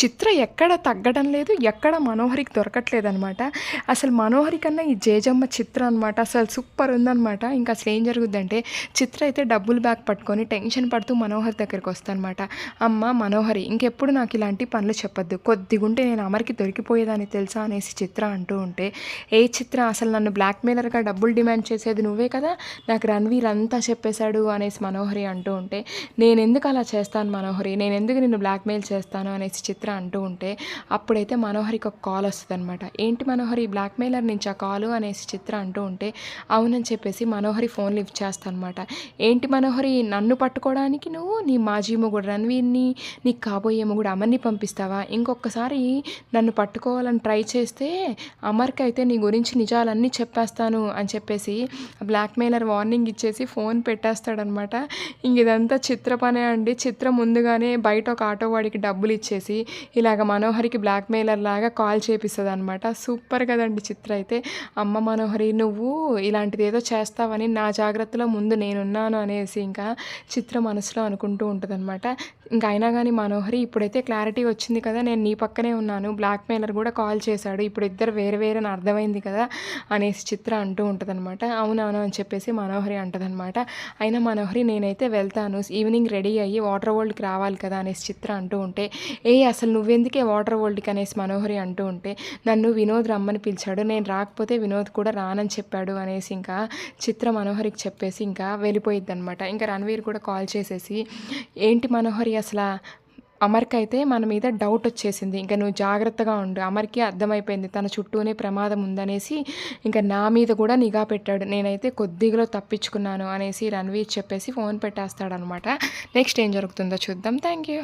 చిత్ర ఎక్కడ తగ్గడం లేదు ఎక్కడ మనోహరికి దొరకట్లేదు అనమాట అసలు మనోహరి కన్నా ఈ జేజమ్మ చిత్ర అనమాట అసలు సూపర్ ఉందనమాట ఇంకా అసలు ఏం జరుగుద్దంటే చిత్ర అయితే డబ్బులు బ్యాగ్ పట్టుకొని టెన్షన్ పడుతూ మనోహర్ దగ్గరికి వస్తానమాట అమ్మ మనోహరి ఇంకెప్పుడు నాకు ఇలాంటి పనులు చెప్పొద్దు. కొద్దిగుంటే నేను అమరికి దొరికిపోయేదాన్ని తెలుసా అనేసి చిత్ర అంటూ ఉంటే ఏ చిత్ర అసలు నన్ను బ్లాక్మెయిలర్గా డబ్బులు డిమాండ్ చేసేది నువ్వే కదా నాకు రణ్వీర్ అంతా చెప్పేశాడు అనేసి మనోహరి అంటూ ఉంటే నేను ఎందుకు అలా చేస్తాను మనోహరి? నేను ఎందుకు నిన్ను బ్లాక్మెయిల్ చేస్తాను అనేసి చిత్ర అంటూ ఉంటే అప్పుడైతే మనోహరికి ఒక కాల్ వస్తుంది అనమాట ఏంటి మనోహరి బ్లాక్మెయిలర్ నుంచి ఆ కాలు? అనేసి చిత్ర అంటూ ఉంటే అవునని చెప్పేసి మనోహరి ఫోన్ లిఫ్ట్ చేస్తాను అనమాట ఏంటి మనోహరి నన్ను పట్టుకోవడానికి నువ్వు నీ మాజీ మొగుడు రణవీర్ని నీ కాబోయే మొగుడు అమర్ని పంపిస్తావా? ఇంకొకసారి నన్ను పట్టుకోవాలని ట్రై చేస్తే అమర్కి అయితే నీ గురించి నిజాలన్నీ చెప్పేస్తాను అని చెప్పేసి బ్లాక్మెయిలర్ వార్నింగ్ ఇచ్చేసి ఫోన్ పెట్టేస్తాడనమాట ఇంక ఇదంతా చిత్ర పనే అండి. చిత్ర ముందుగానే బయట ఒక ఆటో వాడికి డబ్బులు ఇచ్చేసి ఇలాగ మనోహరికి బ్లాక్మెయిలర్ లాగా కాల్ చేపిస్తుంది అనమాట సూపర్ కదండి చిత్ర అయితే. అమ్మ మనోహరి నువ్వు ఇలాంటిది ఏదో చేస్తావని నా జాగ్రత్తలో ముందు నేనున్నాను అనేసి ఇంకా చిత్ర మనసులో అనుకుంటూ ఉంటుంది అనమాట ఇంకా అయినా కానీ మనోహరి ఇప్పుడైతే క్లారిటీ వచ్చింది కదా నేను నీ పక్కనే ఉన్నాను బ్లాక్మెయిలర్ కూడా కాల్ చేశాడు ఇప్పుడు ఇద్దరు వేరే వేరే అని అర్థమైంది కదా అనేసి చిత్ర అంటూ ఉంటుందన్నమాట. అవునవును అని చెప్పేసి మనోహరి అంటదనమాట అయినా మనోహరి నేనైతే వెళ్తాను ఈవినింగ్ రెడీ అయ్యి వాటర్ వరల్డ్కి రావాలి కదా అనేసి చిత్ర అంటూ ఉంటే ఏ అసలు నువ్వెందుకే వాటర్ వరల్డ్కి అనేసి మనోహరి అంటూ ఉంటే నన్ను వినోద్ రమ్మని పిలిచాడు నేను రాకపోతే వినోద్ కూడా రానని చెప్పాడు అనేసి ఇంకా చిత్ర మనోహరికి చెప్పేసి ఇంకా వెళ్ళిపోయిద్ది అనమాట ఇంకా రణవీర్ కూడా కాల్ చేసేసి ఏంటి మనోహరి అసలు అమర్కి అయితే మన మీద డౌట్ వచ్చేసింది. ఇంకా నువ్వు జాగ్రత్తగా ఉండు. అమర్కి అర్థమైపోయింది. తన చుట్టూనే ప్రమాదం ఉందనేసి ఇంకా నా మీద కూడా నిఘా పెట్టాడు. నేనైతే కొద్దిగా తప్పించుకున్నాను అనేసి రణవీర్ చెప్పేసి ఫోన్ పెట్టేస్తాడనమాట నెక్స్ట్ ఏం జరుగుతుందో చూద్దాం. Thank you